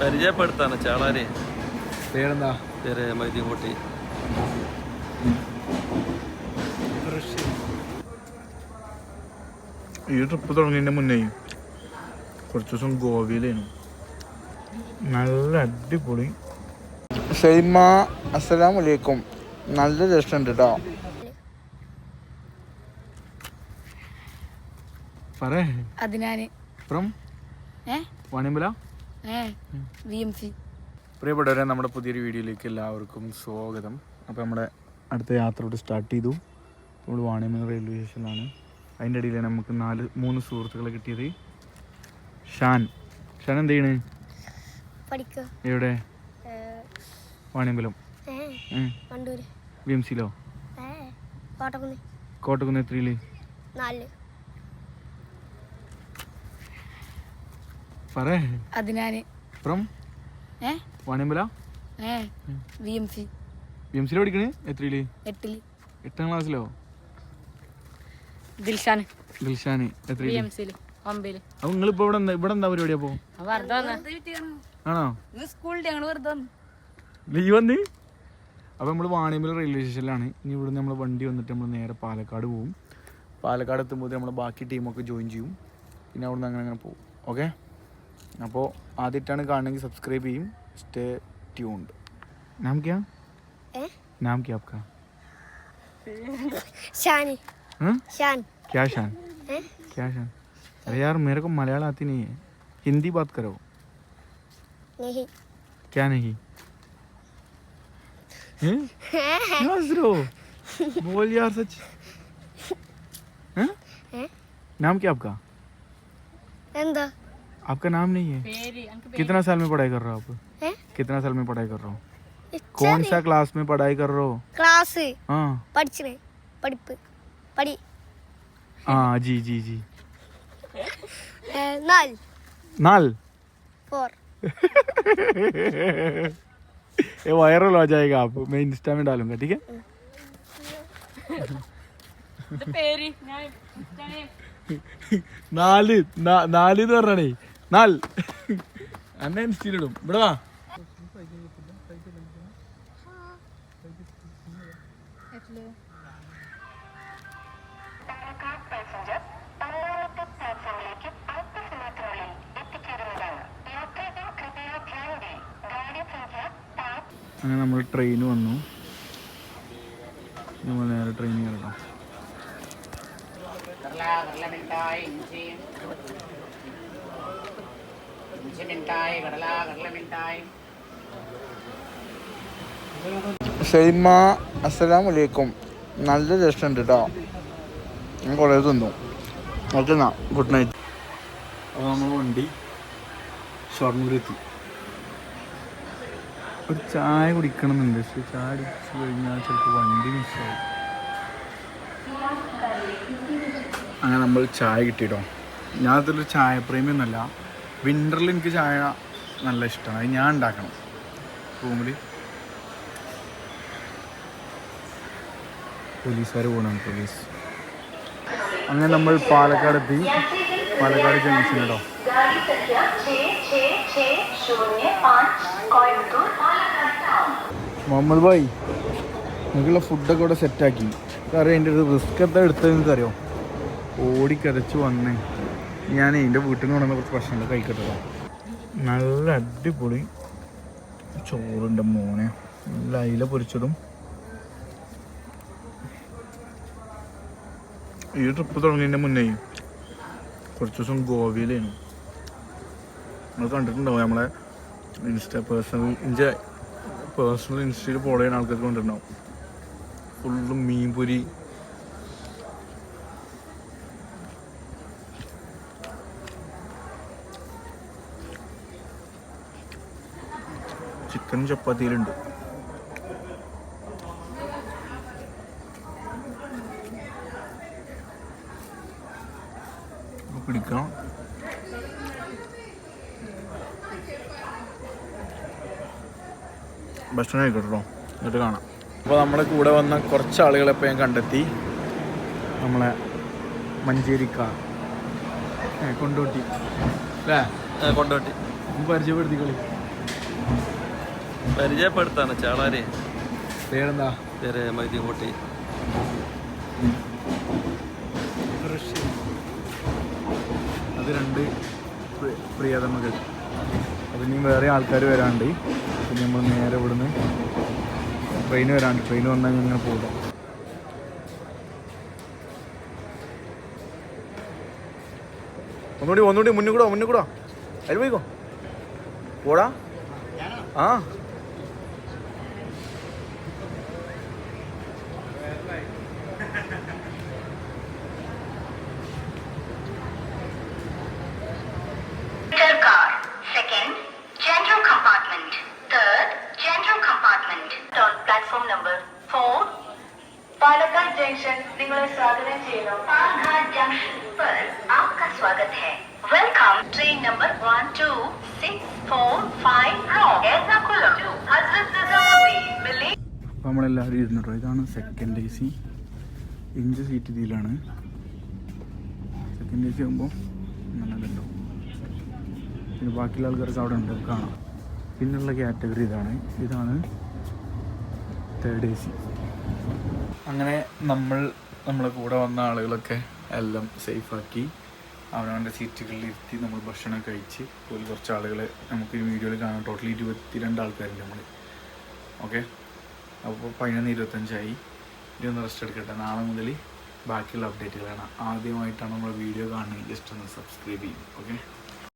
പരിചയപ്പെടുത്താണ് ചാളാരെ. പേരെന്താ? പേര് മൈദീൻകുട്ടി. ഈ ട്രിപ്പ് തുടങ്ങിയതിന്റെ മുന്നേ കുറച്ച് ദിവസം ഗോവയിലായിരുന്നു. നല്ല അടിപൊളി. സൈമ അസ്സലാം വലൈക്കും നല്ല രസമുണ്ട് കേട്ടോ പറേ ഫ്രം ഏ? പ്രിയപ്പെട്ടവരെ നമ്മുടെ പുതിയൊരു വീഡിയോയിലേക്ക് എല്ലാവർക്കും സ്വാഗതം. അപ്പോൾ നമ്മുടെ അടുത്ത യാത്രയോട് സ്റ്റാർട്ട് ചെയ്തു. നമ്മൾ വാണിയമ്പല റെയിൽവേ സ്റ്റേഷനിലാണ് അതിന്റെ ഇടയിലാണ് നമുക്ക് നാല് മൂന്ന് സുഹൃത്തുക്കളെ കിട്ടിയത്. ഷാൻ. ഷാൻ എന്ത് ചെയ്യണ്? എവിടെ? വാണിയമ്പലം. കണ്ടൂര് ബി എം സിയിലോ കോട്ടക്കുന്ന്. കോട്ടക്കുന്ന് എത്രയിൽ? നാല്. പറേ അതിനാന് ഫ്രം? ഏ? വാണിയമ്പല? A V M C B M സിയിൽ പഠിക്കണേ? എത്രയിൽ? എട്ടിൽ. എട്ടാം ക്ലാസ്സിലോ? ദിൽഷാന്. ദിൽഷാന്. വി എത്രയിൽ എം സിയിൽ ഒമ്പതിൽ. അപ്പോൾ നിങ്ങളിപ്പോൾ ഇവിടെ എന്താ ഇവിടെ എന്താ പരിപാടി അപ്പോൾ വെറുതെ ആണോ? സ്കൂളിൽ ഞങ്ങൾ വെറുതെ ലീവ് വന്ന്? അപ്പോൾ നമ്മൾ വാണിയമ്പല റെയിൽവേ സ്റ്റേഷനിലാണ് ഇനി ഇവിടെ നമ്മൾ വണ്ടി വന്നിട്ട് നമ്മൾ നേരെ പാലക്കാട് പോകും പാലക്കാട് എത്തുമ്പോൾ നമ്മൾ ബാക്കി ടീമൊക്കെ ജോയിൻ ചെയ്യും. പിന്നെ അവിടെ നിന്ന് അങ്ങനെ അങ്ങനെ പോകും ഓക്കെ അപ്പോൾ ആദ്യമായിട്ടാണ് കാണണമെങ്കിൽ സബ്സ്ക്രൈബ് ചെയ്യും സ്റ്റേ ട്യൂൺഡ് നാം ക്യാ ഏ? नाम क्या आपका ഷാന് हाँ? ഷാൻ क्या शान ഏ? क्या शान अरे यार मेरे को मलयालम आती नहीं है हिंदी बात करो നെഹി क्या नहीं हैं? क्यों हंस रहे हो बोल यार सच हैं? हैं? नाम क्या आपका എന്താ आपका नाम नहीं है कितना साल में पढ़ाई कर रहे हो आप ഏ? कितना साल में पढ़ाई कर रहे हो कौन सा क्लास में पढ़ाई कर रहे हो ക്ലാസ് हाँ പഠിച്ചേ പഠിപ്പ് പഠി हाँ जी जी जी ഏ, നാല് नाल ഫോർ ये वायरल हो जाएगा आप मैं इंस्टा में डालूंगा ठीक है നാല് നാ- നാല് എന്ന് പറഞ്ഞാണേ നാൽ അന്നെ സ്റ്റീലിടും ഇവിടെ വാ. അങ്ങനെ നമ്മൾ ട്രെയിൻ വന്നു. നമ്മൾ നേരെ ട്രെയിൻ കയറണം. സൈമ അസ്സലാം വലൈക്കും നല്ല രസമുണ്ട് കേട്ടോ ഞാൻ കുറേ തിന്നു. ഓക്കെ എന്നാ ഗുഡ് നൈറ്റ് അപ്പോൾ നമ്മൾ വണ്ടി ഷൊർണൂരെത്തി. ഒരു ചായ കുടിക്കണമെന്നുണ്ട് പക്ഷെ ചായ കുടിച്ച് കഴിഞ്ഞാൽ ചിലപ്പോൾ വണ്ടി മിസ്സാവും. അങ്ങനെ നമ്മൾ ചായ കിട്ടിയിട്ടോ ഞാൻ അതിലൊരു ചായ പ്രേമിയൊന്നുമല്ല വിന്ററിൽ എനിക്ക് ചായ നല്ല ഇഷ്ടമാണ്. അത് ഞാൻ ഉണ്ടാക്കണം. റൂമിൽ പോലീസുകാർ പോകണം പോലീസ്. അങ്ങനെ നമ്മൾ പാലക്കാട് എത്തി. പാലക്കാട് ജംഗ്ഷൻ കേട്ടോ മുഹമ്മദ് ഭായ് നിങ്ങൾക്കുള്ള ഫുഡൊക്കെ ഇവിടെ സെറ്റാക്കി കാരണം എന്റെ ഒരു റിസ്ക് എന്താ എടുത്തതെന്ന് അറിയോ ഓടിക്കരച്ച് വന്നേ. ഞാൻ എന്റെ വീട്ടിൽ നിന്ന് കുറച്ച് ഭക്ഷണം കഴിക്കട്ടെ കേട്ടോ. നല്ല അടിപൊളി ചോറുണ്ട് മോനെ. നല്ല അയില പൊരിച്ചതും. ഈ ട്രിപ്പ് തുടങ്ങിയതിന്റെ മുന്നേ കുറച്ച് ദിവസം ഗോവയിലായിരുന്നു. നമ്മൾ കണ്ടിട്ടുണ്ടാവും നമ്മളെ ഇൻസ്റ്റ പേഴ്സണൽ ഇന്റെ പേഴ്സണൽ ഇൻസ്റ്റയിൽ ഫോളോ ചെയ്യുന്ന ആൾക്കാർക്ക് കണ്ടിട്ടുണ്ടാവും. ഫുള്ളും മീൻ പൊരി ചിക്കൻ ചപ്പാത്തിയിലുണ്ട്. പിടിക്കണം ഭക്ഷണം കഴിക്കട്ടോ. എന്നിട്ട് കാണാം. അപ്പോൾ നമ്മുടെ കൂടെ വന്ന കുറച്ച് ആളുകളെ ഇപ്പോൾ ഞാൻ കണ്ടെത്തി. നമ്മളെ മഞ്ചേരിക്കാർ കൊണ്ടോട്ടി. അല്ലേ? കൊണ്ടോട്ടി. പരിചയപ്പെടുത്തി പരിചയപ്പെടുത്തിക്കളി പരിചയപ്പെടുത്താണ് ചാളാരെ. പേരെന്താ? പേര് മൈദീൻ കോട്ടി അത് രണ്ട് പ്രി- പ്രിയതമകൾ. അതിന് വേറെ ആൾക്കാർ വരാണ്ട് പിന്നെ നമ്മൾ നേരെ ഇവിടുന്ന് ട്രെയിൻ വരാണ്ട് ട്രെയിൻ വന്നാൽ ഇങ്ങനെ പോകാം ഒന്നുകൂടി ഒന്നുകൂടി മുന്നിൽ കൂടാ മുന്നിൽ കൂടാ. അതിൽ പോയിക്കോ. പോടാ. ആ. स्वागत ചെയ്യുന്നു പാലക്കാട് ജംഗ്ഷൻ पर आपका स्वागत है welcome train number 12645 from Ernakulam to Hazrat Nizamuddin milli അപ്പോൾ നമ്മളെല്ലാവരും ഇരുന്നിട്ടോ ഇതാണ് second A C inch seat ഇതിലാണ് സെക്കൻഡ് എ സി ആകുമ്പോൾ നല്ലതല്ലോ പിന്നെ ബാക്കിയുള്ള ആൾക്കാർക്ക് അവിടെ ഉണ്ട് കാണാം പിന്നുള്ള കാറ്റഗറി ഇതാണ് ഇതാണ് തേർഡ് എ സി അങ്ങനെ നമ്മൾ നമ്മളെ കൂടെ വന്ന ആളുകളൊക്കെ എല്ലാം സേഫാക്കി അവനവന്റെ സീറ്റുകളിൽ ഇരുത്തി നമ്മൾ ഭക്ഷണം കഴിച്ച് ഒരു കുറച്ച് ആളുകളെ നമുക്ക് ഈ വീഡിയോയിൽ കാണാം. ടോട്ടലി ഇരുപത്തി രണ്ട് നമ്മൾ ഓക്കെ? അപ്പോൾ പതിനൊന്ന് ഇരുപത്തഞ്ചായി. ഇനി ഒന്ന് റെസ്റ്റ് എടുക്കട്ടെ. നാളെ മുതൽ ബാക്കിയുള്ള അപ്ഡേറ്റുകളാണ് ആദ്യമായിട്ടാണ് നമ്മൾ വീഡിയോ കാണുന്നത്. ജസ്റ്റ് ഒന്ന് സബ്സ്ക്രൈബ് ചെയ്യും. ഓക്കെ?